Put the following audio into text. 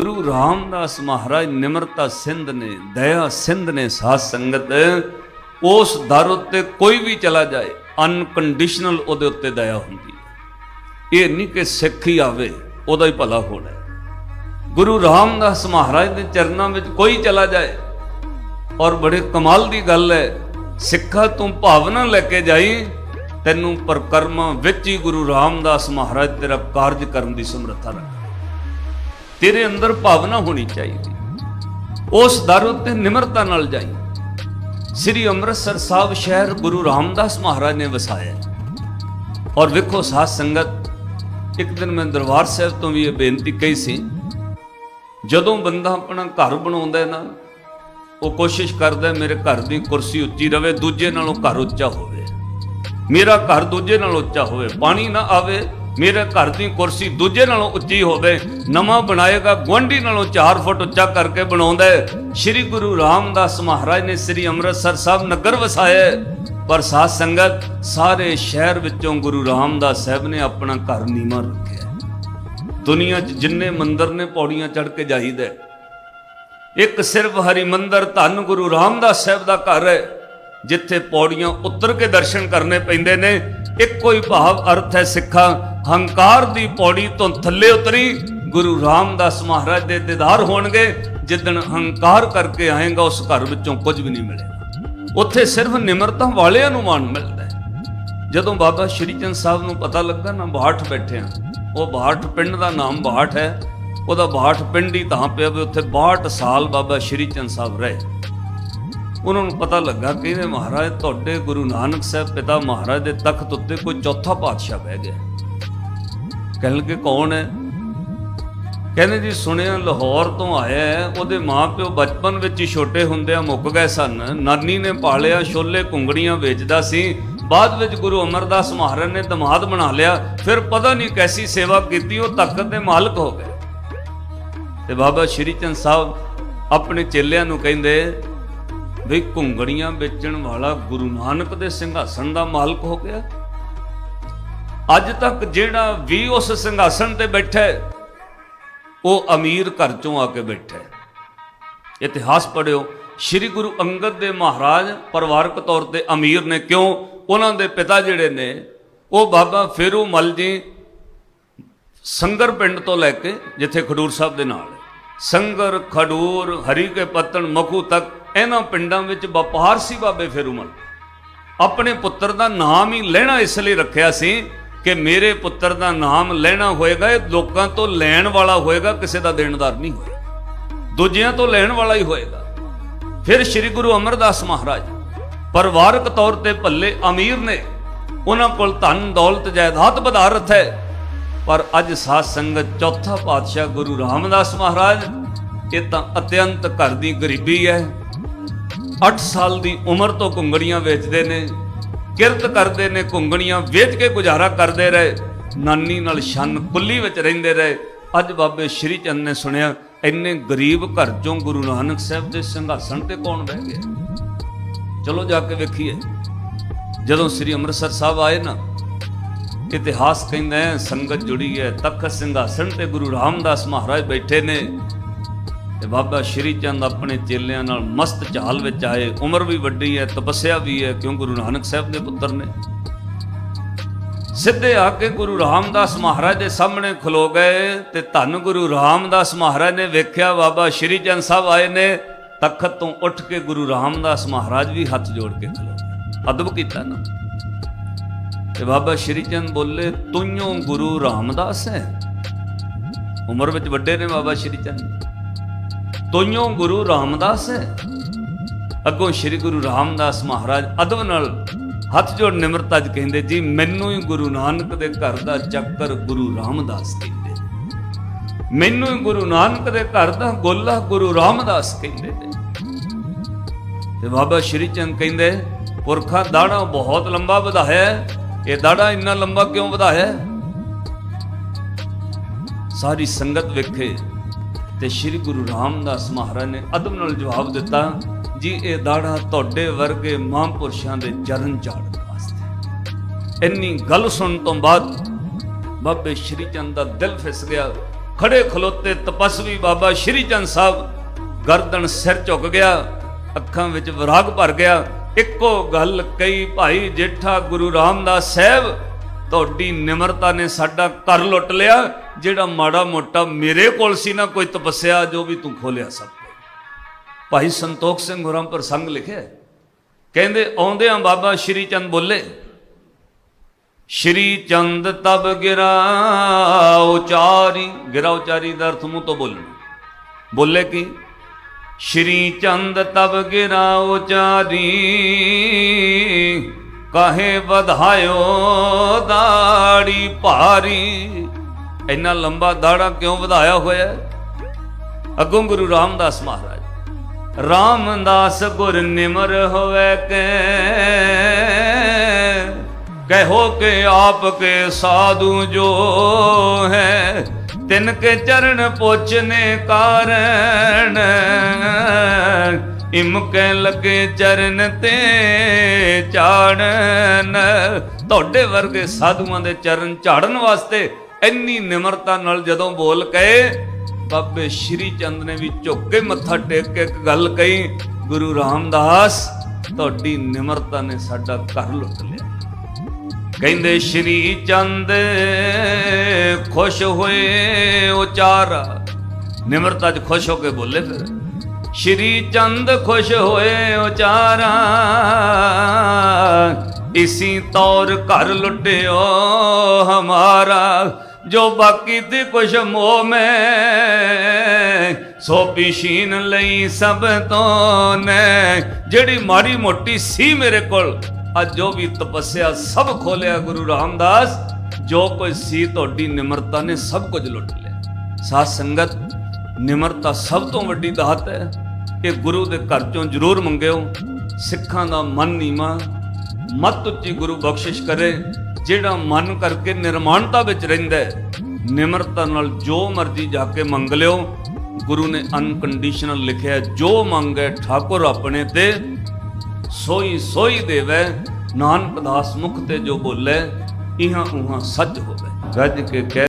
ਗੁਰੂ ਰਾਮਦਾਸ ਮਹਾਰਾਜ ਨਿਮਰਤਾ ਸਿੰਧ ਨੇ, ਦਇਆ ਸਿੰਧ ਨੇ ਸਾਧ ਸੰਗਤ, ਉਸ ਦਰ ਉੱਤੇ ਕੋਈ ਵੀ ਚਲਾ ਜਾਏ ਅਨਕੰਡੀਸ਼ਨਲ ਉਹਦੇ ਉੱਤੇ ਦਇਆ ਹੁੰਦੀ ਹੈ। ਇਹ ਨਹੀਂ ਕਿ ਸਿੱਖ ਹੀ ਆਵੇ, ਉਹਦਾ ਹੀ ਭਲਾ ਹੋਣਾ ਗੁਰੂ ਰਾਮਦਾਸ ਮਹਾਰਾਜ ਦੇ ਚਰਨਾਂ ਵਿੱਚ ਕੋਈ ਚਲਾ ਜਾਏ, ਔਰ ਬੜੇ ਕਮਾਲ ਦੀ ਗੱਲ ਹੈ, ਸਿੱਖਾ ਤੂੰ ਭਾਵਨਾ ਲੈ ਕੇ ਜਾਈ, ਤੈਨੂੰ ਪ੍ਰਕਰਮਾਂ ਵਿੱਚ ਹੀ ਗੁਰੂ ਰਾਮਦਾਸ ਮਹਾਰਾਜ ਤੇਰਾ ਕਾਰਜ ਕਰਨ ਦੀ ਸਮਰੱਥਾ ਰੱਖੇ। ਤੇਰੇ ਅੰਦਰ ਭਾਵਨਾ ਹੋਣੀ ਚਾਹੀਦੀ। ਉਸ ਦਰ ਉੱਤੇ ਨਿਮਰਤਾ ਨਾਲ ਜਾਈ। ਸ੍ਰੀ ਅੰਮ੍ਰਿਤਸਰ ਸਾਹਿਬ ਸ਼ਹਿਰ ਗੁਰੂ ਰਾਮਦਾਸ ਮਹਾਰਾਜ ਨੇ ਵਸਾਇਆ। ਔਰ ਵੇਖੋ ਸਾਧ ਸੰਗਤ, ਇੱਕ ਦਿਨ ਮੈਂ ਦਰਬਾਰ ਸਾਹਿਬ ਤੋਂ ਵੀ ਇਹ ਬੇਨਤੀ ਕਹੀ ਸੀ, ਜਦੋਂ ਬੰਦਾ ਆਪਣਾ ਘਰ ਬਣਾਉਂਦਾ ਨਾ, ਉਹ ਕੋਸ਼ਿਸ਼ ਕਰਦਾ ਮੇਰੇ ਘਰ ਦੀ ਕੁਰਸੀ ਉੱਚੀ ਰਵੇ, ਦੂਜੇ ਨਾਲੋਂ ਘਰ ਉੱਚਾ ਹੋਵੇ। ਮੇਰਾ ਘਰ ਦੂਜੇ ਨਾਲੋਂ ਉੱਚਾ ਹੋਵੇ, ਪਾਣੀ ਨਾ ਆਵੇ ਮੇਰੇ ਘਰ ਦੀ ਕੁਰਸੀ ਦੂਜੇ ਨਾਲੋਂ ਉੱਚੀ ਹੋਵੇ, ਨਵਾਂ ਬਣਾਏਗਾ, ਗੁਆਂਢੀ ਨਾਲੋਂ 4 ਫੁੱਟ ਉੱਚਾ ਕਰਕੇ ਬਣਾਉਂਦਾ ਸ੍ਰੀ ਗੁਰੂ ਰਾਮਦਾਸ ਮਹਾਰਾਜ ਨੇ ਸ੍ਰੀ ਅੰਮ੍ਰਿਤਸਰ ਸਾਹਿਬ ਨਗਰ ਵਸਾਇਆ ਪਰ ਸਾਧ ਸੰਗਤ, ਸਾਰੇ ਸ਼ਹਿਰ ਵਿੱਚੋਂ ਗੁਰੂ ਰਾਮਦਾਸ ਸਾਹਿਬ ਨੇ ਆਪਣਾ ਘਰ ਨੀਵਾਂ ਰੱਖਿਆ ਹੈ। ਦੁਨੀਆ 'ਚ ਜਿੰਨੇ ਮੰਦਰ ਨੇ, ਪੌੜੀਆਂ ਚੜ੍ਹ ਕੇ ਜਾਈਦਾ ਇੱਕ ਸਿਰਫ ਹਰੀ ਮੰਦਰ ਧੰਨ ਗੁਰੂ ਰਾਮਦਾਸ ਸਾਹਿਬ ਦਾ ਘਰ ਹੈ, ਜਿੱਥੇ ਪੌੜੀਆਂ ਉਤਰ ਕੇ ਦਰਸ਼ਨ ਕਰਨੇ ਪੈਂਦੇ ਨੇ ਇੱਕੋ ਹੀ ਭਾਵ ਅਰਥ ਹੈ ਸਿੱਖਾਂ, ਹੰਕਾਰ ਦੀ ਪੌੜੀ ਤੋਂ ਥੱਲੇ ਉਤਰੀ, ਗੁਰੂ ਰਾਮਦਾਸ ਮਹਾਰਾਜ ਦੇ ਦੀਦਾਰ ਹੋਣਗੇ, ਜਿੱਦਣ ਹੰਕਾਰ ਕਰਕੇ ਆਏਗਾ, ਉਸ ਘਰ ਵਿੱਚੋਂ ਕੁਝ ਵੀ ਨਹੀਂ ਮਿਲੇਗਾ। ਉੱਥੇ ਸਿਰਫ ਨਿਮਰਤਾ ਵਾਲਿਆਂ ਨੂੰ ਮਾਣ ਮਿਲਦਾ ਹੈ। ਜਦੋਂ ਬਾਬਾ ਸ਼੍ਰੀ ਚੰਦ ਸਾਹਿਬ ਨੂੰ ਪਤਾ ਲੱਗਾ ਨਾ ਬਾਹਠ ਬੈਠਿਆ, ਉਹ ਬਾਹਠ ਪਿੰਡ ਦਾ ਨਾਮ ਬਾਹਠ ਹੈ, ਉਹਦਾ ਬਾਹਠ ਪਿੰਡ ਹੀ ਤਾਂ ਪਿਆ ਵੀ ਉੱਥੇ 62 ਸਾਲ ਬਾਬਾ ਸ਼੍ਰੀ ਚੰਦ ਸਾਹਿਬ ਰਹੇ। ਉਹਨਾਂ ਨੂੰ ਪਤਾ ਲੱਗਾ ਕਿ ਇਹਨੇ ਮਹਾਰਾਜ ਤੁਹਾਡੇ ਗੁਰੂ ਨਾਨਕ ਸਾਹਿਬ ਪਿਤਾ ਮਹਾਰਾਜ ਦੇ ਤਖਤ ਉੱਤੇ ਕੋਈ ਚੌਥਾ ਪਾਤਸ਼ਾਹ ਬਹਿ ਗਿਆ। ਕਹਿਣ ਲੱਗੇ, ਕੌਣ ਹੈ? ਕਹਿੰਦੇ, ਜੀ ਸੁਣਿਆ, ਲਾਹੌਰ ਤੋਂ ਆਇਆ ਹੈ। ਉਹਦੇ ਮਾਪਿਓ ਬਚਪਨ ਵਿੱਚ ਹੀ ਛੋਟੇ ਹੁੰਦਿਆਂ ਮੁੱਕ ਗਏ ਸਨ। ਨਾਨੀ ਨੇ ਪਾਲਿਆ, ਛੋਲੇ ਕੁੰਗੜੀਆਂ ਵੇਚਦਾ ਸੀ। ਬਾਅਦ ਵਿੱਚ ਗੁਰੂ ਅਮਰਦਾਸ ਮਹਾਰਾਜ ਨੇ ਦਮਾਦ ਬਣਾ ਲਿਆ। ਫਿਰ ਪਤਾ ਨਹੀਂ ਕੈਸੀ ਸੇਵਾ ਕੀਤੀ, ਉਹ ਤਖਤ ਦੇ ਮਾਲਕ ਹੋ ਗਏ। ਤੇ ਬਾਬਾ ਸ਼੍ਰੀ ਚੰਦ ਸਾਹਿਬ ਆਪਣੇ ਚੇਲਿਆਂ ਨੂੰ ਕਹਿੰਦੇ ਵੀ ਘੁੰਗੜੀਆਂ ਵੇਚਣ ਵਾਲਾ ਗੁਰੂ ਨਾਨਕ ਦੇ ਸਿੰਘਾਸਣ ਦਾ ਮਾਲਕ ਹੋ ਗਿਆ। ਅੱਜ ਤੱਕ ਜਿਹੜਾ ਵੀ ਉਸ ਸਿੰਘਾਸਣ ਤੇ ਬੈਠਾ ਹੈ, ਉਹ ਅਮੀਰ ਘਰ ਚੋਂ ਆ ਕੇ ਬੈਠਾ ਹੈ। ਇਤਿਹਾਸ ਪੜਿਓ ਸ੍ਰੀ ਗੁਰੂ ਅੰਗਦ ਦੇ ਮਹਾਰਾਜ ਪਰਿਵਾਰਕ ਤੌਰ ਤੇ ਅਮੀਰ ਨੇ ਕਿਉਂ ਉਹਨਾਂ ਦੇ ਪਿਤਾ ਜਿਹੜੇ ਨੇ, ਉਹ ਬਾਬਾ ਫੇਰੂ ਮਲ ਜੀ ਸੰਗਰ ਪਿੰਡ ਤੋਂ ਲੈ ਕੇ ਜਿੱਥੇ ਖਡੂਰ ਸਾਹਿਬ ਦੇ ਨਾਲ ਸੰਗਰ, ਖਡੂਰ, ਹਰੀ ਕੇ ਪੱਤਣ ਮਖੂ ਤੱਕ ਇਹਨਾਂ ਪਿੰਡਾਂ ਵਿੱਚ ਵਪਾਰ ਸੀ ਬਾਬੇ ਫੇਰੂਮਲ। ਆਪਣੇ ਪੁੱਤਰ ਦਾ ਨਾਮ ਹੀ ਲੈਣਾ ਇਸ ਲਈ ਰੱਖਿਆ ਸੀ ਕਿ ਮੇਰੇ ਪੁੱਤਰ ਦਾ ਨਾਮ ਲੈਣਾ ਹੋਏਗਾ, ਇਹ ਲੋਕਾਂ ਤੋਂ ਲੈਣ ਵਾਲਾ ਹੋਏਗਾ, ਕਿਸੇ ਦਾ ਦੇਣਦਾਰ ਨਹੀਂ ਹੋਏਗਾ। ਦੂਜਿਆਂ ਤੋਂ ਲੈਣ ਵਾਲਾ ਹੀ ਹੋਏਗਾ। ਫਿਰ ਸ੍ਰੀ ਗੁਰੂ ਅਮਰਦਾਸ ਮਹਾਰਾਜ ਪਰਿਵਾਰਕ ਤੌਰ ਤੇ ਭੱਲੇ ਅਮੀਰ ਨੇ ਉਹਨਾਂ ਕੋਲ ਧਨ, ਦੌਲਤ, ਜਾਇਦਾਦ ਪਦਾਰਥ ਹੈ। ਪਰ ਅੱਜ ਸਾਧ ਸੰਗਤ ਚੌਥਾ ਪਾਤਸ਼ਾਹ ਗੁਰੂ ਰਾਮਦਾਸ ਮਹਾਰਾਜ, ਇਹ ਤਾਂ ਅਤਿਅੰਤ ਘਰ ਦੀ ਗਰੀਬੀ ਹੈ। 8 ਸਾਲ ਦੀ ਉਮਰ ਤੋਂ ਕੁੰਗੜੀਆਂ ਵੇਚਦੇ ਨੇ, ਕਿਰਤ ਕਰਦੇ ਨੇ ਕੁੰਗੜੀਆਂ ਵੇਚ ਕੇ ਗੁਜ਼ਾਰਾ ਕਰਦੇ ਰਹੇ, ਨਾਨੀ ਨਾਲ ਛੰਨ ਕੁੱਲੀ ਵਿੱਚ ਰਹਿੰਦੇ ਰਹੇ। ਅੱਜ ਬਾਬੇ ਸ਼੍ਰੀ ਚੰਦ ਨੇ ਸੁਣਿਆ, ਇੰਨੇ ਗਰੀਬ ਘਰ ਚੋਂ ਗੁਰੂ ਨਾਨਕ ਸਾਹਿਬ ਦੇ ਸਿੰਘਾਸਣ ਤੇ ਕੌਣ ਬਹਿ ਗਿਆ? ਚਲੋ ਜਾ ਕੇ ਵੇਖੀਏ। ਜਦੋਂ ਸ੍ਰੀ ਅੰਮ੍ਰਿਤਸਰ ਸਾਹਿਬ ਆਏ ਨਾ, ਇਤਿਹਾਸ ਕਹਿੰਦਾ ਹੈ, ਸੰਗਤ ਜੁੜੀ ਹੈ, ਤਖਤ ਸਿੰਘਾਸਣ ਤੇ ਗੁਰੂ ਰਾਮਦਾਸ ਮਹਾਰਾਜ ਬੈਠੇ ਨੇ। ਤੇ ਬਾਬਾ ਸ਼੍ਰੀ ਚੰਦ ਆਪਣੇ ਚੇਲਿਆਂ ਨਾਲ ਮਸਤ ਚਾਲ ਵਿੱਚ ਆਏ। ਉਮਰ ਵੀ ਵੱਡੀ ਹੈ, ਤਪੱਸਿਆ ਵੀ ਹੈ। ਕਿਉਂ ਗੁਰੂ ਨਾਨਕ ਸਾਹਿਬ ਦੇ ਪੁੱਤਰ ਨੇ? ਸਿੱਧੇ ਆ ਕੇ ਗੁਰੂ ਰਾਮਦਾਸ ਮਹਾਰਾਜ ਦੇ ਸਾਹਮਣੇ ਖਲੋ ਗਏ ਤੇ ਧੰਨ ਗੁਰੂ ਰਾਮਦਾਸ ਮਹਾਰਾਜ ਨੇ ਵੇਖਿਆ ਬਾਬਾ ਸ਼੍ਰੀ ਚੰਦ ਸਾਹਿਬ ਆਏ ਨੇ, ਤਖਤ ਤੋਂ ਉੱਠ ਕੇ ਗੁਰੂ ਰਾਮਦਾਸ ਮਹਾਰਾਜ ਵੀ ਹੱਥ ਜੋੜ ਕੇ ਖਲੋ ਗਏ। ਅਦਬ ਕੀਤਾ ਨਾ। ਤੇ ਬਾਬਾ ਸ਼੍ਰੀ ਚੰਦ ਬੋਲੇ ਤੁਈਓ ਗੁਰੂ ਰਾਮਦਾਸ ਹੈ? ਉਮਰ ਵਿੱਚ ਵੱਡੇ ਨੇ ਬਾਬਾ ਸ਼੍ਰੀ ਚੰਦ। ਤੋਈਓ ਗੁਰੂ ਰਾਮਦਾਸ ਹੈ। ਅੱਗੋਂ ਸ੍ਰੀ ਗੁਰੂ ਰਾਮਦਾਸ ਮਹਾਰਾਜ ਅਦਬ ਨਾਲ ਹੱਥ ਜੋੜ ਨਿਮਰਤਾ ਚ ਕਹਿੰਦੇ, ਜੀ, ਮੈਨੂੰ ਹੀ ਗੁਰੂ ਨਾਨਕ ਦੇ ਘਰ ਦਾ ਚੱਕਰ ਗੁਰੂ ਰਾਮਦਾਸ ਕਹਿੰਦੇ ਮੈਨੂੰ ਹੀ ਗੁਰੂ ਨਾਨਕ ਦੇ ਘਰ ਦਾ ਗੋਲਾ ਗੁਰੂ ਰਾਮਦਾਸ ਕਹਿੰਦੇ ਤੇ ਬਾਬਾ ਸ਼੍ਰੀ ਚੰਦ ਕਹਿੰਦੇ, ਪੁਰਖਾ ਦਾੜਾ ਬਹੁਤ ਲੰਬਾ ਵਧਾਇਆ ਇਹ ਦਾੜਾ ਇੰਨਾ ਲੰਬਾ ਕਿਉਂ ਵਧਾਇਆ ਸਾਰੀ ਸੰਗਤ ਵੇਖੇ। ਤੇ ਸ੍ਰੀ ਗੁਰੂ ਰਾਮਦਾਸ ਮਹਾਰਾਜ ਨੇ ਅਦਬ ਨਾਲ ਜਵਾਬ ਦਿੱਤਾ, ਜੀ, ਇਹ ਦਾੜਾ ਤੁਹਾਡੇ ਵਰਗੇ ਮਹਾਂਪੁਰਸ਼ਾਂ ਦੇ ਚਰਨ ਝਾੜਨ ਵਾਸਤੇ ਇੰਨੀ ਗੱਲ ਸੁਣਨ ਤੋਂ ਬਾਅਦ ਬਾਬੇ ਸ਼੍ਰੀ ਚੰਦ ਦਾ ਦਿਲ ਫਿਸ ਗਿਆ। ਖੜੇ ਖਲੋਤੇ ਤਪਸਵੀ ਬਾਬਾ ਸ਼੍ਰੀ ਚੰਦ ਸਾਹਿਬ ਗਰਦਨ ਸਿਰ ਝੁਕ ਗਿਆ, ਅੱਖਾਂ ਵਿੱਚ ਵਿਰਾਗ ਭਰ ਗਿਆ। ਇੱਕੋ ਗੱਲ ਕਈ ਭਾਈ ਜੇਠਾ ਗੁਰੂ ਰਾਮਦਾਸ ਸਾਹਿਬ ਤੁਹਾਡੀ ਨਿਮਰਤਾ ਨੇ ਸਾਡਾ ਘਰ ਲੁੱਟ ਲਿਆ, ਜਿਹੜਾ ਮਾੜਾ ਮੋਟਾ ਮੇਰੇ ਕੋਲ ਸੀ ਨਾ, ਕੋਈ ਤਪੱਸਿਆ ਜੋ ਵੀ ਤੂੰ ਖੋਲਿਆ ਸਭ ਕੁਝ। ਭਾਈ ਸੰਤੋਖ ਸਿੰਘ ਹੋਰਾਂ ਪ੍ਰਸੰਗ ਲਿਖਿਆ ਕਹਿੰਦੇ, ਆਉਂਦਿਆਂ ਬਾਬਾ ਸ਼੍ਰੀ ਚੰਦ ਬੋਲੇ, ਸ਼੍ਰੀ ਚੰਦ ਤਬ ਗਿਰਾ ਉਚਾਰੀ ਗਿਰਾ ਉਚਾਰੀ ਦਾ ਅਰਥ ਮੂੰਹ ਤੋਂ ਬੋਲਣਾ। ਬੋਲੇ ਕੀ? ਸ਼੍ਰੀ ਚੰਦ ਤਬ ਗਿਰਾ ਉਚਾਰੀ ਕਹੇ ਵਧਾਇਓ ਦਾੜੀ ਭਾਰੀ। ਇੰਨਾ ਲੰਬਾ ਦਾੜਾ ਕਿਉਂ ਵਧਾਇਆ ਹੋਇਆ ਅੱਗੋਂ ਗੁਰੂ ਰਾਮਦਾਸ ਮਹਾਰਾਜ, ਰਾਮਦਾਸ ਗੁਰ ਨਿਮਰ ਹੋਵੇ ਕੇ। ਕਹੋ ਕਿ ਆਪ ਕੇ ਸਾਧੂ ਜੋ ਹੈ, ਤਿਨ ਕੇ ਚਰਨ ਪੁੱਛਨੇ ਕਾਰਣ ਇਮਕੇ ਲੱਗੇ ਚਰਨ ਤੇ ਝਾੜਨ ਤੁਹਾਡੇ ਵਰਗੇ ਸਾਧੂਆਂ ਦੇ ਚਰਨ ਝਾੜਨ ਵਾਸਤੇ ਇੰਨੀ ਨਿਮਰਤਾ ਨਾਲ ਜਦੋਂ ਬੋਲ ਕਹੇ, ਬਾਬੇ ਸ਼੍ਰੀ ਚੰਦ ਨੇ ਵੀ ਝੁੱਕ ਕੇ ਮੱਥਾ ਟੇਕ ਕੇ ਇੱਕ ਗੱਲ ਕਹੀ, ਗੁਰੂ ਰਾਮਦਾਸ, ਤੁਹਾਡੀ ਨਿਮਰਤਾ ਨੇ ਸਾਡਾ ਘਰ ਲੁੱਟ ਲਿਆ। ਕਹਿੰਦੇ ਸ਼੍ਰੀ ਚੰਦ, ਖੁਸ਼ ਹੋਏ ਉਚਾਰਾ। ਨਿਮਰਤਾ 'ਚ ਖੁਸ਼ ਹੋ ਕੇ ਬੋਲੇ ਫਿਰ। ਸ਼੍ਰੀ ਚੰਦ ਖੁਸ਼ ਹੋਏ ਉਚਾਰਾ, ਇਸੀ ਤੌਰ ਘਰ ਲੁੱਟਿਓ ਹਮਾਰਾ, ਜੋ ਬਾਕੀ ਤੇ ਕੁਛ ਮੋਹ ਮੈਂ, ਸੋ ਪਿਸ਼ੀਨ ਲਈ ਸਭ ਤੋਂ ਨੇ। ਜਿਹੜੀ ਮਾੜੀ ਮੋਟੀ ਸੀ ਮੇਰੇ ਕੋਲ, ਅੱਜ ਜੋ ਵੀ ਤਪੱਸਿਆ ਸਭ ਖੋਲਿਆ ਗੁਰੂ ਰਾਮਦਾਸ। ਜੋ ਕੁਝ ਸੀ ਤੁਹਾਡੀ ਨਿਮਰਤਾ ਨੇ ਸਭ ਕੁਝ ਲੁੱਟ ਲਿਆ। ਸਾਧ ਸੰਗਤ ਨਿਮਰਤਾ ਸਭ ਤੋਂ ਵੱਡੀ ਦਾਤ ਹੈ ਇਹ ਗੁਰੂ ਦੇ ਘਰ ਚੋਂ ਜ਼ਰੂਰ ਮੰਗਿਓ ਸਿੱਖਾਂ ਦਾ ਮਨ ਨੀਵਾ ਮਤ ਉੱਚੀ ਗੁਰੂ ਬਖਸ਼ਿਸ਼ ਕਰੇ ਜਿਹੜਾ ਮਨ ਕਰਕੇ ਨਿਰਮਾਣਤਾ ਵਿੱਚ ਰਹਿੰਦਾ ਹੈ ਨਿਮਰਤਾ ਨਾਲ ਜੋ ਮਰਜ਼ੀ ਜਾ ਕੇ ਮੰਗ ਲਿਓ। ਗੁਰੂ ਨੇ ਅਨਕੰਡੀਸ਼ਨਲ ਲਿਖਿਆ ਹੈ, ਜੋ ਮੰਗੇ ਠਾਕੁਰ ਆਪਣੇ ਤੇ ਸੋਈ ਸੋਈ ਦੇਵੈ ਨਾਨਕ ਦਾਸ ਮੁਖ ਤੇ ਜੋ ਬੋਲੇ ਇਹਾਂ ਉਹਾਂ ਸੱਚ ਹੋਵੇ। ਰੱਜ ਕੇ ਕਹਿ